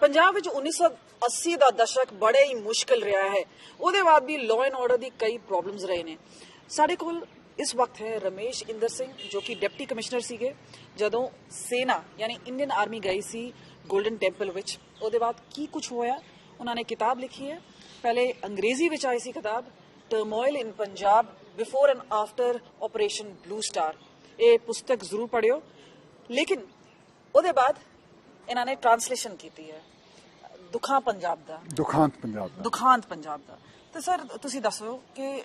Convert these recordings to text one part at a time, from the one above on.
ਪੰਜਾਬ ਵਿੱਚ 1980 ਦਾ ਦਸ਼ਕ ਬੜਾ ਹੀ ਮੁਸ਼ਕਲ ਰਿਹਾ ਹੈ। ਉਹਦੇ ਬਾਅਦ ਵੀ ਲਾਅ ਐਂਡ ਆਰਡਰ ਦੀ ਕਈ ਪ੍ਰੋਬਲਮਸ ਰਹੇ ਨੇ। ਸਾਡੇ ਕੋਲ ਇਸ ਵਕਤ ਹੈ ਰਮੇਸ਼ ਇੰਦਰ ਸਿੰਘ, ਜੋ ਕਿ ਡਿਪਟੀ ਕਮਿਸ਼ਨਰ ਸੀਗੇ। ਜਦੋਂ ਸੈਨਾ ਯਾਨੀ ਇੰਡੀਅਨ ਆਰਮੀ ਗਈ ਸੀ ਗੋਲਡਨ ਟੈਂਪਲ ਵਿੱਚ, ਉਹਦੇ ਬਾਅਦ ਕੀ ਕੁਝ ਹੋਇਆ? ਉਹਨਾਂ ਨੇ ਕਿਤਾਬ ਲਿਖੀ ਹੈ। ਪਹਿਲੇ ਅੰਗਰੇਜ਼ੀ ਵਿੱਚ ਆਈ ਸੀ ਕਿਤਾਬ turmoil in Punjab before and after Operation Blue Star ਇਹ ਪੁਸਤਕ ਜ਼ਰੂਰ ਪੜਿਓ ਲੇਕਿਨ ਉਹਦੇ ਬਾਅਦ ਇਹਨਾਂ ਨੇ ਟਰਾਂਸਲੇਸ਼ਨ ਕੀਤੀ ਹੈ। ਦੁਖਾਂ ਪੰਜਾਬ ਦਾ। ਦੁਖਾਂਤ ਪੰਜਾਬ ਦਾ। ਦੁਖਾਂਤ ਪੰਜਾਬ ਦਾ। ਤੇ ਸਰ ਤੁਸੀਂ ਦੱਸੋ ਕਿ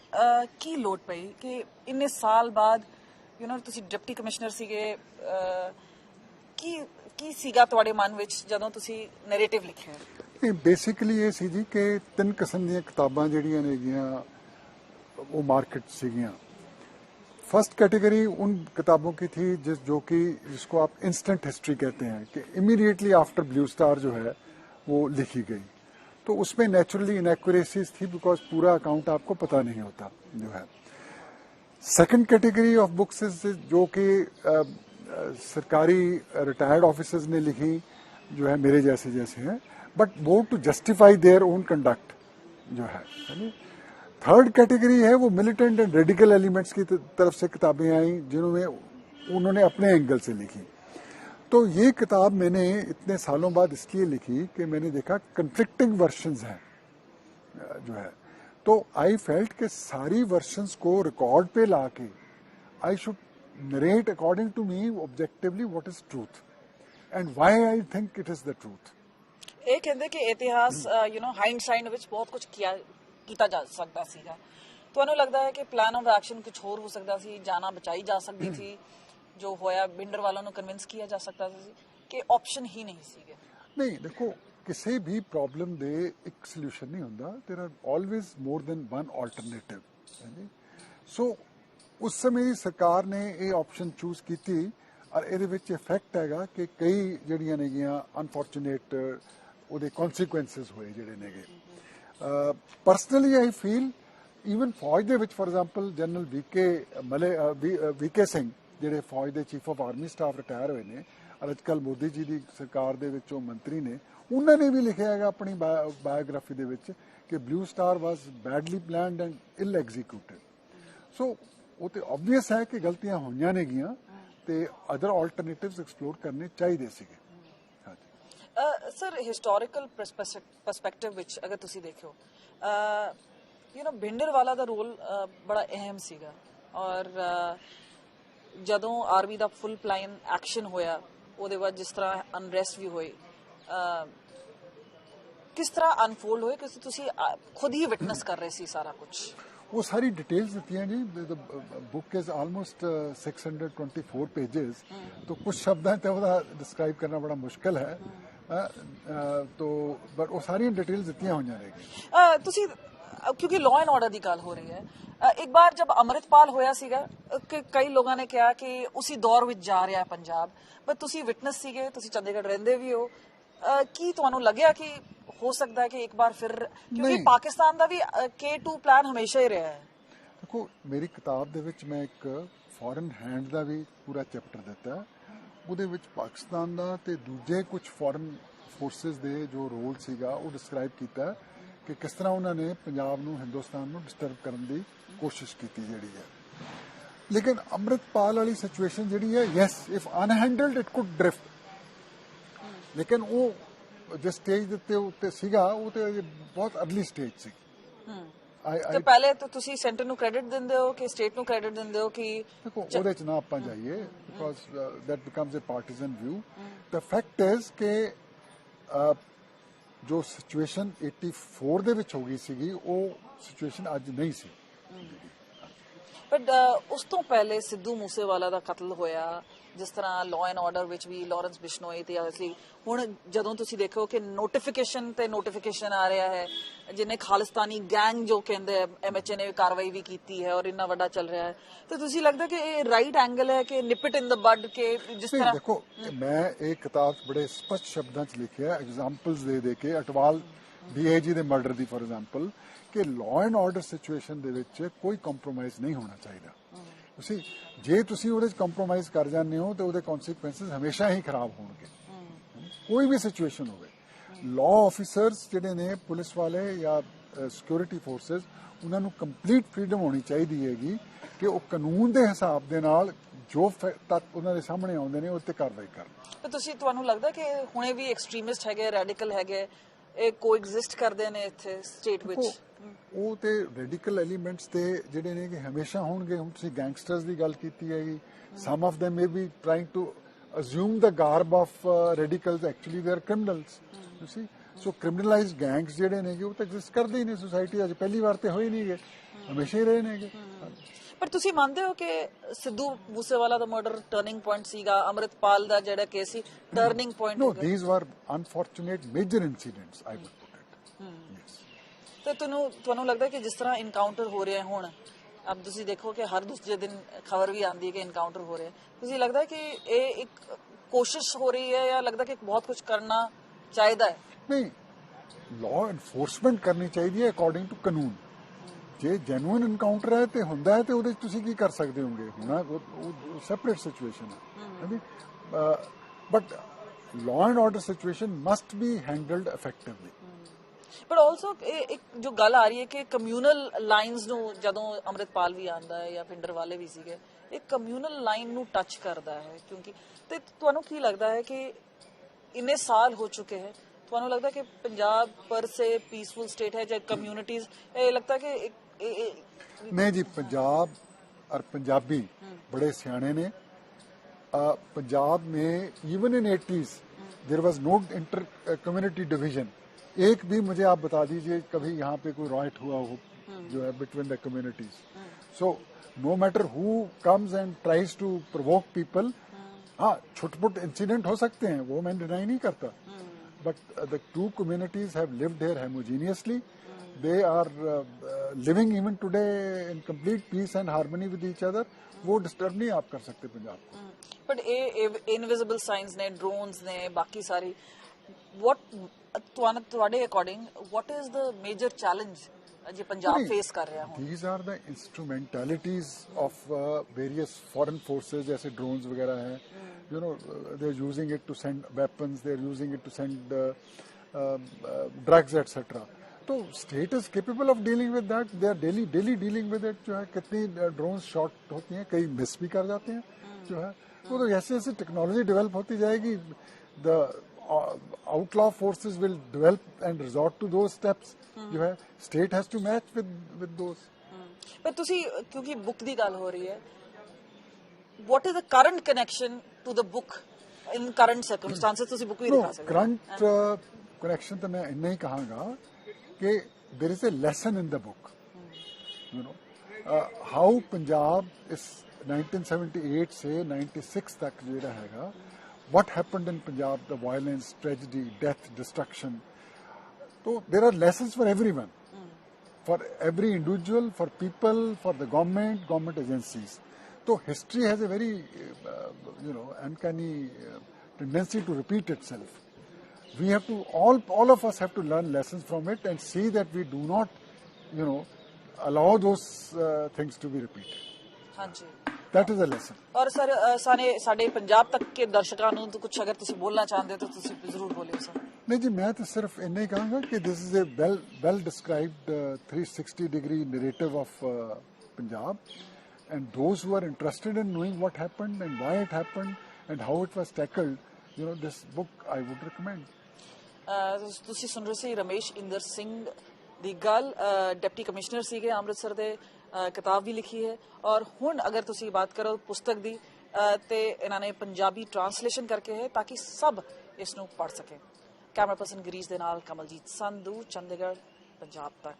ਕੀ ਲੋਟ ਪਈ ਕਿ ਇੰਨੇ ਸਾਲ ਬਾਅਦ ਯੂ نو ਤੁਸੀਂ ਡਿਪਟੀ ਕਮਿਸ਼ਨਰ ਸੀਗੇ ਕੀ ਕੀ ਸੀਗਾ ਤੁਹਾਡੇ ਮਨ ਵਿੱਚ ਜਦੋਂ ਤੁਸੀਂ ਨੈਰੇਟਿਵ ਲਿਖਿਆ? ਇਹ ਬੇਸਿਕਲੀ ਇਹ ਸੀ ਜੀ ਕਿ ਤਿੰਨ ਕਿਸਮ ਦੀਆਂ ਕਿਤਾਬਾਂ ਜਿਹੜੀਆਂ ਨੇਗੀਆਂ ਉਹ ਮਾਰਕੀਟ ਸੀਗੀਆਂ। फ़र्स्ट कैटेगरी उन किताबों की थी जिस जो कि जिसको आप इंस्टेंट हिस्ट्री कहते हैं कि इमीडिएटली आफ्टर ब्लू स्टार जो है वो लिखी गई। तो उसमें नेचुरली इनएक्यूरेसीज थी बिकॉज़ पूरा अकाउंट आपको पता नहीं होता जो है। सेकंड कैटेगरी ऑफ़ बुक्स जो कि सरकारी रिटायर्ड ऑफिसर्स ने लिखी जो है मेरे जैसे जैसे हैं। बट वो to justify their own conduct जो है थर्ड कैटेगरी है, वो मिलिटेंट एंड रेडिकल एलिमेंट्स की तरफ़ से किताबें आई, जिन्होंने, उन्होंने अपने एंगल से लिखी। तो ये किताब मैंने इतने सालों बाद इसलिए लिखी कि मैंने देखा कंफ्लिक्टिंग वर्शंस हैं जो है। तो आई फेल्ट के सारी वर्शंस को रिकॉर्ड पे ला के I should narrate according to me objectively what is truth and why I think it is the truth एक कहते कि इतिहास यू नो हाइंडसाइड विच बहुत कुछ किया ਕੀਤਾ ਜਾ ਸਕਦਾ ਸੀਗਾ ਤੁਹਾਨੂੰ ਲੱਗਦਾ ਹੈ ਕਿ ਪਲਾਨ ਆਫ ਐਕਸ਼ਨ ਕੁਝ ਹੋਰ ਹੋ ਸਕਦਾ ਸੀ ਜਾਨਾਂ ਬਚਾਈ ਜਾ ਸਕਦੀ ਸੀ ਜੋ ਹੋਇਆ ਬਿੰਡਰ ਵਾਲਾਂ ਨੂੰ ਕਨਵਿੰਸ ਕੀਤਾ ਜਾ ਸਕਦਾ ਸੀ ਕਿ ਆਪਸ਼ਨ ਹੀ ਨਹੀਂ ਸੀਗੇ ਨਹੀਂ ਦੇਖੋ ਕਿਸੇ ਵੀ ਪ੍ਰੋਬਲਮ ਦੇ ਇੱਕ ਸੋਲੂਸ਼ਨ ਨਹੀਂ ਹੁੰਦਾ there are always more than one alternative ਹਾਂਜੀ ਸੋ ਉਸ ਸਮੇਂ ਦੀ ਸਰਕਾਰ ਨੇ ਇਹ ਆਪਸ਼ਨ ਚੂਜ਼ ਕੀਤੀ ਔਰ ਇਹਦੇ ਵਿੱਚ ਇਫੈਕਟ ਹੈਗਾ ਕਿ ਕਈ ਜਿਹੜੀਆਂ ਨੇਗੀਆਂ ਅਨਫੋਰਚੂਨੇਟ ਉਹਦੇ ਕਨਸੀਕੁਐਂਸਸ ਹੋਏ ਜਿਹੜੇ ਨੇਗੇ ਪਰਸਨਲੀ ਆਈ ਫੀਲ ਈਵਨ ਫੌਜ ਦੇ ਵਿੱਚ ਫੋਰ ਐਗਜ਼ਾਮਪਲ ਜਨਰਲ ਵੀਕੇ ਮਲੇ ਵੀਕੇ ਸਿੰਘ ਜਿਹੜੇ ਫੌਜ ਦੇ chief of army staff retire ਹੋਏ ਨੇ, ਔਰ ਅੱਜਕੱਲ ਮੋਦੀ ਜੀ ਦੀ ਸਰਕਾਰ ਦੇ ਵਿੱਚ ਉਹ ਮੰਤਰੀ ਨੇ, ਉਹਨਾਂ ਨੇ ਵੀ ਲਿਖਿਆ ਹੈਗਾ ਆਪਣੀ ਬਾਇਓਗ੍ਰਾਫੀ ਦੇ ਵਿੱਚ ਕਿ Blue Star was badly planned and ill executed so ਉਹ ਤੇ ਆਬਵੀਅਸ ਹੈ ਕਿ ਗਲਤੀਆਂ ਹੋਈਆਂ ਨੇਗੀਆਂ ਤੇ ਅਦਰ ਆਲਟਰਨੇਟਿਵਸ ਐਕਸਪਲੋਰ ਕਰਨੇ ਚਾਹੀਦੇ ਸੀਗੇ। ਸਰ ਹਿਸਟੋਰੀਕਲ ਪਰਸਪੈਕਟਿਵ ਵਿੱਚ ਅਗਰ ਤੁਸੀਂ ਦੇਖੋ ਯੂ نو ਬਿੰਡਰ ਵਾਲਾ ਦਾ ਰੋਲ ਬੜਾ ਅਹਿਮ ਸੀਗਾ। ਔਰ ਜਦੋਂ ਆਰਮੀ ਦਾ ਫੁੱਲ ਪਲਾਨ ਐਕਸ਼ਨ ਹੋਇਆ ਉਹਦੇ ਬਾਅਦ ਜਿਸ ਤਰ੍ਹਾਂ ਅਨਰੈਸਟ ਵੀ ਹੋਈ ਕਿਸ ਤਰ੍ਹਾਂ ਅਨਫੋਲਡ ਹੋਏ ਕਿ ਤੁਸੀਂ ਖੁਦ ਹੀ ਵਿਟਨੈਸ ਕਰ ਰਹੇ ਸੀ ਸਾਰਾ ਕੁਝ ਉਹ ਸਾਰੀ ਡਿਟੇਲਸ ਦਿੱਤੀਆਂ ਜੀ ਬੁੱਕ ਇਜ਼ ਆਲਮੋਸਟ 624 ਪੇजेस ਤੋਂ ਕੁਝ ਸ਼ਬਦਾਂ ਤੇ ਉਹਦਾ ਡਿਸਕ੍ਰਾਈਬ ਕਰਨਾ ਬੜਾ ਮੁਸ਼ਕਲ ਹੈ। तो ਬਟ ਉਹ ਸਾਰੀਆਂ ਡਿਟੇਲਸ ਦਿੱਤੀਆਂ ਹੋਈਆਂ ਨੇ ਅਹ ਤੁਸੀਂ ਅਹ ਕਿਉਂਕਿ ਲਾਅ ਐਂਡ ਆਰਡਰ ਦੀ ਗੱਲ ਹੋ ਰਹੀ ਹੈ ਅਹ ਇੱਕ ਵਾਰ ਜਬ ਅੰਮ੍ਰਿਤਪਾਲ ਹੋਇਆ ਸੀਗਾ ਅਹ ਕਿ ਕਈ ਲੋਕਾਂ ਨੇ ਕਿਹਾ ਕਿ ਉਸੇ ਦੌਰ ਵਿੱਚ ਜਾ ਰਿਹਾ ਹੈ ਪੰਜਾਬ ਪਰ ਤੁਸੀਂ ਵਿਟਨੈਸ ਸੀਗੇ ਤੁਸੀਂ ਚੰਡੀਗੜ੍ਹ ਰਹਿੰਦੇ ਵੀ ਹੋ ਕੀ ਤੁਹਾਨੂੰ ਲੱਗਿਆ ਕਿ ਹੋ ਸਕਦਾ ਹੈ ਕਿ ਇੱਕ ਵਾਰ ਫਿਰ ਕਿਉਂਕਿ ਨਹੀਂ। ਪਾਕਿਸਤਾਨ ਦਾ ਵੀ K2 ਪਲਾਨ ਹਮੇਸ਼ਾ ਹੀ ਰਿਹਾ ਹੈ ਦੇਖੋ ਮੇਰੀ ਕਿਤਾਬ ਦੇ ਵਿੱਚ ਮੈਂ ਇੱਕ ਫੋਰਨ ਹੈਂਡ ਦਾ ਵੀ ਪੂਰਾ ਚੈਪਟਰ ਦਿੱਤਾ ਹੈ। ਉਹਦੇ ਵਿੱਚ ਪਾਕਿਸਤਾਨ ਦਾ ਤੇ ਦੂਜੇ ਕੁਝ ਫੋਰਨ ਫੋਰਸਸ ਦੇ ਜੋ ਰੋਲ ਸੀਗਾ, ਉਹ ਡਿਸਕ੍ਰਾਈਬ ਕੀਤਾ ਕਿ ਕਿਸ ਤਰ੍ਹਾਂ ਉਹਨਾਂ ਨੇ ਪੰਜਾਬ ਨੂੰ, ਹਿੰਦੁਸਤਾਨ ਨੂੰ ਡਿਸਟਰਬ ਕਰਨ ਦੀ ਕੋਸ਼ਿਸ਼ ਕੀਤੀ ਜਿਹੜੀ ਹੈ। ਲੇਕਿਨ ਅੰਮ੍ਰਿਤਪਾਲ ਵਾਲੀ ਸਿਚੁਏਸ਼ਨ ਜਿਹੜੀ ਹੈ yes if unhandled it could drift ਲੇਕਿਨ ਉਹ ਜਿਸ ਸਟੇਜ ਦੇ ਉੱਤੇ ਸੀਗਾ, ਉਹ ਤੇ ਬਹੁਤ ਅਰਲੀ ਸਟੇਜ ਸੀ। ਤੇ ਪਹਿਲੇ ਤਾਂ ਤੁਸੀਂ ਸੈਂਟਰ ਨੂੰ ਕ੍ਰੈਡਿਟ ਦਿੰਦੇ ਹੋ ਕਿ ਸਟੇਟ ਨੂੰ ਕ੍ਰੈਡਿਟ ਦਿੰਦੇ ਹੋ ਕਿ ਦੇਖੋ ਉਹਦੇ ਚ ਨਾ ਆਪਾਂ ਜਾਈਏ because that becomes a partisan view the fact is ਕਿ ਜੋ ਸਿਚੁਏਸ਼ਨ 84 ਦੇ ਵਿੱਚ ਹੋ ਗਈ ਸੀਗੀ ਉਹ ਸਿਚੁਏਸ਼ਨ ਅੱਜ ਨਹੀਂ ਸੀ। ਬਟ ਉਸ ਤੋਂ ਪਹਿਲੇ ਸਿੱਧੂ ਮੂਸੇਵਾਲਾ ਦਾ ਕਤਲ ਹੋਇਆ ਜਿਸ ਤਰ੍ਹਾਂ ਲਾਅ ਐਂਡ ਆਰਡਰ ਵਿੱਚ ਵੀ ਲਾਰੈਂਸ ਬਿਸ਼ਨੋਈ ਤੇ ਅਸਲੀ ਹੁਣ ਜਦੋਂ ਤੁਸੀਂ ਦੇਖੋ ਕਿ ਨੋਟੀਫਿਕੇਸ਼ਨ ਤੇ ਨੋਟੀਫਿਕੇਸ਼ਨ ਆ ਰਿਹਾ ਹੈ ਜਿਨੇ ਖਾਲਿਸਤਾਨੀ ਗੈਂਗ ਜੋ ਕਹਿੰਦੇ ਐਮਐਚਏ ਨੇ ਕਾਰਵਾਈ ਵੀ ਕੀਤੀ ਹੈ ਔਰ ਇੰਨਾ ਵੱਡਾ ਚੱਲ ਰਿਹਾ ਹੈ। ਤੇ ਤੁਸੀਂ ਲੱਗਦਾ ਕਿ ਇਹ ਰਾਈਟ ਐਂਗਲ ਹੈ ਕਿ ਨਿਪਟ ਇਨ ਦ ਬਡ ਕਿ ਜਿਸ ਤਰ੍ਹਾਂ ਦੇਖੋ ਮੈਂ ਇਹ ਕਿਤਾਬ ਬੜੇ ਸਪਸ਼ਟ ਸ਼ਬਦਾਂ ਚ ਲਿਖਿਆ ਐਗਜ਼ਾਮਪਲਸ ਦੇ ਦੇ ਕੇ ਅਟਵਾਲ ਡੀਏਜੀ ਦੇ ਮਰਡਰ ਦੀ ਫॉर ਐਗਜ਼ਾਮਪਲ ਕਿ ਲਾਅ ਐਂਡ ਆਰਡਰ ਸਿਚੁਏਸ਼ਨ ਦੇ ਵਿੱਚ ਕੋਈ ਕੰਪਰੋਮਾਈਜ਼ ਨਹੀਂ ਹੋਣਾ ਚਾਹੀਦਾ। ਤੁਸੀਂ ਜੇ ਤੁਸੀਂ ਉਹਦੇ 'ਚ ਕੰਪਰੋਮਾਈਜ਼ ਕਰ ਜਾਂਦੇ ਹੋ ਤੇ ਉਹਦੇ ਕਨਸੀਕੁਐਂਸਸ ਹਮੇਸ਼ਾ ਹੀ ਖਰਾਬ ਹੋਣਗੇ। ਕੋਈ ਵੀ ਸਿਚੁਏਸ਼ਨ ਹੋਵੇ। ਲਾਅ ਆਫੀਸਰਸ ਜਿਹੜੇ ਨੇ ਪੁਲਿਸ ਵਾਲੇ ਜਾਂ ਸਿਕਿਉਰਿਟੀ ਫੋਰਸਸ ਉਹਨਾਂ ਨੂੰ ਕੰਪਲੀਟ ਫ੍ਰੀडम ਹੋਣੀ ਚਾਹੀਦੀ ਹੈਗੀ ਕਿ ਉਹ ਕਾਨੂੰਨ ਦੇ ਹਿਸਾਬ ਦੇ ਨਾਲ ਜੋ ਤੱਥ ਉਹਨਾਂ ਦੇ ਸਾਹਮਣੇ ਆਉਂਦੇ ਨੇ ਉਹ ਤੇ ਕਾਰਵਾਈ ਕਰਨ। ਤੇ ਤੁਸੀਂ ਤੁਹਾਨੂੰ ਲੱਗਦਾ ਕਿ ਹੁਣੇ ਵੀ ਐਕਸਟ੍ਰੀਮਿਸਟ ਹੈਗੇ ਰੈਡੀਕਲ ਹੈਗੇ ਇਹ ਕੋਐਗਜ਼ਿਸਟ ਕਰਦੇ ਨੇ ਇੱਥੇ ਸਟੇਟ ਵਿੱਚ। ਉਹ- ਤੇ ਰੈਡੀਕਲ ਐਲੀਮੈਂਟਸ ਤੇ ਜਿਹੜੇ ਨੇ ਕਿ ਹਮੇਸ਼ਾ ਹੋਣਗੇ। ਹੁਣ ਤੁਸੀਂ ਗੈਂਗਸਟਰਸ ਦੀ ਗੱਲ ਕੀਤੀ ਹੈਗੀ। Some of them may be trying to assume the garb of uh, radicals. Actually they are criminals you see. So criminalized gangs ਜਿਹੜੇ ਨੇਗੇ ਉਹ ਤਾਂ ਐਗਜ਼ਿਸਟ ਕਰਦੇ ਹੀ ਨੇ ਸੋਸਾਇਟੀ ਅੱਜ ਪਹਿਲੀ ਵਾਰ ਤੇ ਹੋਏ ਨਹੀਂਗੇ ਹਮੇਸ਼ਾ ਹੀ ਰਹੇ ਨੇਗੇ ਪਰ ਤੁਸੀਂ ਮੰਨਦੇ ਹੋ ਕਿ ਸਿੱਧੂ ਮੂਸੇਵਾਲਾ ਦਾ ਮਰਡਰ ਟਰਨਿੰਗ ਪੁਆਇੰਟ ਸੀਗਾ ਅਮਰਿਤਪਾਲ ਦਾ ਜਿਹੜਾ case C turning point these were unfortunate major incidents i would put it. yes. ਤੇ ਤੁਹਾਨੂੰ ਤੁਹਾਨੂੰ ਲੱਗਦਾ ਕਿ ਜਿਸ ਤਰ੍ਹਾਂ ਇਨਕਾਊਂਟਰ ਹੋ ਰਿਹਾ ਹੈ ਹੁਣ ਅਬ ਤੁਸੀਂ ਦੇਖੋ ਕਿ ਹਰ ਦੂਸਰੇ ਦਿਨ ਖਬਰ ਵੀ ਆਉਂਦੀ ਹੈ ਕਿ ਇਨਕਾਊਂਟਰ ਹੋ ਰਿਹਾ। ਹੈ ਤੁਸੀਂ ਲੱਗਦਾ ਕਿ ਇਹ ਇੱਕ ਕੋਸ਼ਿਸ਼ ਹੋ ਰਹੀ ਹੈ ਜਾਂ ਲੱਗਦਾ ਕਿ ਬਹੁਤ ਕੁਝ ਕਰਨਾ ਚਾਹੀਦਾ ਹੈ? ਨਹੀਂ ਲਾਅ ਐਨਫੋਰਸਮੈਂਟ ਕਰਨੀ ਚਾਹੀਦੀ ਹੈ ਅਕੋਰਡਿੰਗ ਟੂ ਕਾਨੂੰਨ। ਜੇ ਜੈਨੂਇਨ ਐਨਕਾਊਂਟਰ ਹੈ ਤੇ ਹੁੰਦਾ ਹੈ ਤੇ ਉਹਦੇ ਤੁਸੀਂ ਕੀ ਕਰ ਸਕਦੇ ਹੋਗੇ? ਹੁਣਾ ਉਹ ਸੈਪਰੇਟ ਸਿਚੁਏਸ਼ਨ ਹੈ ਹਾਂਜੀ? But law and order situation must be handled effectively ਪਰ ਆਲਸੋ ਇੱਕ ਜੋ ਗੱਲ ਆ ਰਹੀ ਹੈ ਕਿ ਕਮਿਊਨਲ ਲਾਈਨਸ ਨੂੰ ਜਦੋਂ ਅਮਰਿਤਪਾਲ ਵੀ ਆਂਦਾ ਹੈ ਜਾਂ ਪਿੰਡਰ ਵਾਲੇ ਵੀ ਸੀਗੇ ਇਹ ਕਮਿਊਨਲ ਲਾਈਨ ਨੂੰ ਟੱਚ ਕਰਦਾ ਹੈ ਕਿਉਂਕਿ ਤੇ ਤੁਹਾਨੂੰ ਕੀ ਲੱਗਦਾ ਹੈ ਕਿ ਇੰਨੇ ਸਾਲ ਹੋ ਚੁੱਕੇ ਹੈ ਤੁਹਾਨੂੰ ਲੱਗਦਾ ਕਿ ਪੰਜਾਬ ਪਰ ਸੇ ਪੀਸਫੁਲ ਸਟੇਟ ਹੈ ਜਾਂ ਕਮਿਊਨਿਟੀਜ਼ ਇਹ ਲੱਗਦਾ ਕਿ ਇੱਕ- ਨਹੀਂ ਜੀ ਪੰਜਾਬ ਔਰ ਪੰਜਾਬੀ बड़े सियाने ने अ, पंजाब में even in 80s there was no inter community division एक भी मुझे आप बता दीजिए कभी यहाँ पे कोई राइट हुआ हो जो है between the communities so no matter who comes and tries to provoke people हाँ छुटपुट इंसिडेंट हो सकते हैं वो मैं डिनाई नहीं करता but uh, the two communities have lived here homogeneously. They are uh, uh, living even today in complete peace and harmony with each other. वो डिस्टर्ब नहीं आप कर सकते पंजाब को ਬਟ ਇਹ ਇਨਵਿਜ਼ੀਬਲ ਸਾਈਨਸ ਨੇ ਡਰੋਨਸ ਨੇ ਬਾਕੀ ਸਾਰੀ ਵਾਟ ਤੁਹਾਨੂੰ ਤੁਹਾਡੇ according what is the major challenge ਜੇ ਪੰਜਾਬ नहीं, ਫੇਸ ਕਰ ਰਿਹਾ ਹੁਣ These are the instrumentalities of uh, various foreign forces जैसे drones वगैरह हैं you know uh, they're using it to send weapons they're using it to send uh, uh, uh, drugs etc तो state is capable of dealing with that they are daily daily dealing with it जो है कितनी drone shot होती हैं कई miss भी कर जाते हैं जो है वो तो जैसे जैसे टेक्नोलॉजी डेवलप होती जाएगी the outlaw forces will develop and resort to those steps जो है state has to match with with those ਪਰ ਤੁਸੀਂ ਕਿਉਂਕਿ ਬੁੱਕ ਦੀ ਗੱਲ ਹੋ ਰਹੀ ਹੈ what is the current connection to the book in current circumstances ਤੁਸੀਂ ਬੁੱਕ ਵੀ no ਦਿਖਾ ਸਕਦੇ ਹੋ current uh, connection तो मैं इतना ही there is a lesson in the book. You know, uh, how Punjab is 1978 से 96 तक जो हैगा what happened in Punjab, the violence, tragedy, death, destruction. So there are lessons for everyone, for every individual, for people, for the government, government agencies. So history has a very, uh, you know, uncanny uh, tendency to repeat itself we have to all all of us have to learn lessons from it and see that we do not you know allow those uh, things to be repeated. ਹਾਂਜੀ। That is a lesson. ਔਰ sir ਸਾਡੇ ਸਾਡੇ ਪੰਜਾਬ ਤੱਕ ਕੇ ਦਰਸ਼ਕਾਂ ਨੂੰ ਕੁਝ ਅਗਰ ਤੁਸੀਂ ਬੋਲਣਾ ਚਾਹੁੰਦੇ ਹੋ ਤਾਂ ਤੁਸੀਂ ਜ਼ਰੂਰ ਬੋਲਿਓ ਸਰ। ਨਹੀਂ ਜੀ ਮੈਂ ਤਾਂ ਸਿਰਫ ਇੰਨਾ this is a well well described uh, 360 degree narrative of uh, Punjab and those who are interested in knowing what happened and why it happened and how it was tackled you know this book I would recommend ਤੁਸੀਂ ਸੁਣ ਰਹੇ ਸੀ ਰਮੇਸ਼ ਇੰਦਰ ਸਿੰਘ ਦੀ ਗੱਲ। Deputy commissioner ਸੀਗੇ ਅੰਮ੍ਰਿਤਸਰ ਦੇ। ਕਿਤਾਬ ਵੀ ਲਿਖੀ ਹੈ। ਔਰ ਹੁਣ ਅਗਰ ਤੁਸੀਂ ਬਾਤ ਕਰੋ ਪੁਸਤਕ ਦੀ, ਅਹ, ਤੇ ਇਹਨਾਂ ਨੇ ਪੰਜਾਬੀ ਟ੍ਰਾਂਸਲੇਸ਼ਨ ਕਰਕੇ ਹੈ ਤਾਂ ਕਿ ਸਭ ਇਸ ਨੂੰ ਪੜ੍ਹ ਸਕੇ। ਕੈਮਰਾ ਪਰਸਨ ਗਰੀਸ਼ ਦੇ ਨਾਲ ਕਮਲਜੀਤ ਸੰਧੂ, ਚੰਡੀਗੜ੍ਹ, ਪੰਜਾਬ ਤੱਕ।